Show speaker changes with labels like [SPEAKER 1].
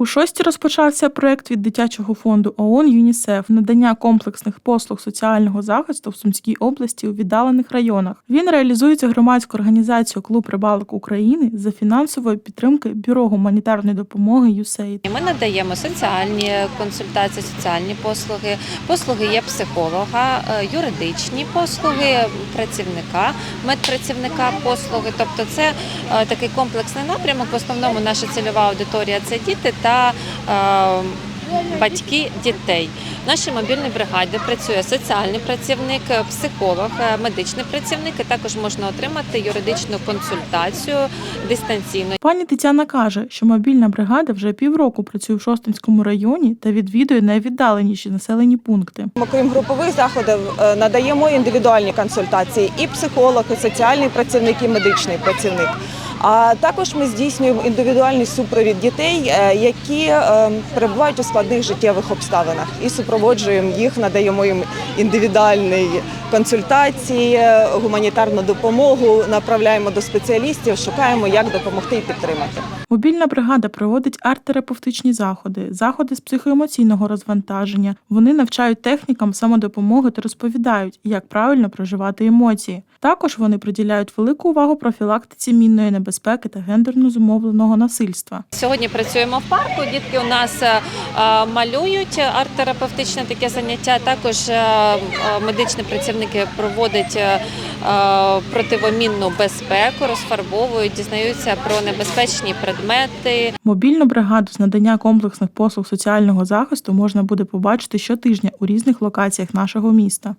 [SPEAKER 1] У шості розпочався проект від дитячого фонду ООН ЮНІСЕФ надання комплексних послуг соціального захисту в Сумській області у віддалених районах. Він реалізується громадською організацією Клуб рибалок України за фінансової підтримки Бюро гуманітарної допомоги.
[SPEAKER 2] І Ми надаємо соціальні консультації, соціальні послуги, послуги є психолога, е, юридичні послуги працівника, медпрацівника послуги. Тобто це е, такий комплексний напрямок. В основному наша цільова аудиторія це діти та е, батьки дітей. В нашій мобільній бригаді працює соціальний працівник, е, психолог, е, медичний працівник. І також можна отримати юридичну консультацію дистанційно.
[SPEAKER 1] Пані Тетяна каже, що мобільна бригада вже півроку працює в Шостинському районі та відвідує найвіддаленіші населені пункти.
[SPEAKER 3] Окрім групових заходів, надаємо індивідуальні консультації і психолог, і соціальний працівник, і медичний працівник. А також ми здійснюємо індивідуальний супровід дітей, е, які е, перебувають у складних життєвих обставинах, і супроводжуємо їх, надаємо їм індивідуальні консультації, гуманітарну допомогу, направляємо до спеціалістів, шукаємо, як допомогти і підтримати.
[SPEAKER 1] Мобільна бригада проводить арт-терапевтичні заходи, заходи з психоемоційного розвантаження. Вони навчають технікам самодопомоги та розповідають, як правильно проживати емоції. Також вони приділяють велику увагу профілактиці мінної небезпеки та гендерно зумовленого насильства.
[SPEAKER 2] Сьогодні працюємо в парку. Дітки у нас е, е, малюють арт-терапевтичне таке заняття. Також е, медичні працівники проводять противомінну безпеку, розфарбовують, дізнаються про небезпечні предмети.
[SPEAKER 1] Мобільну бригаду з надання комплексних послуг соціального захисту можна буде побачити щотижня у різних локаціях нашого міста.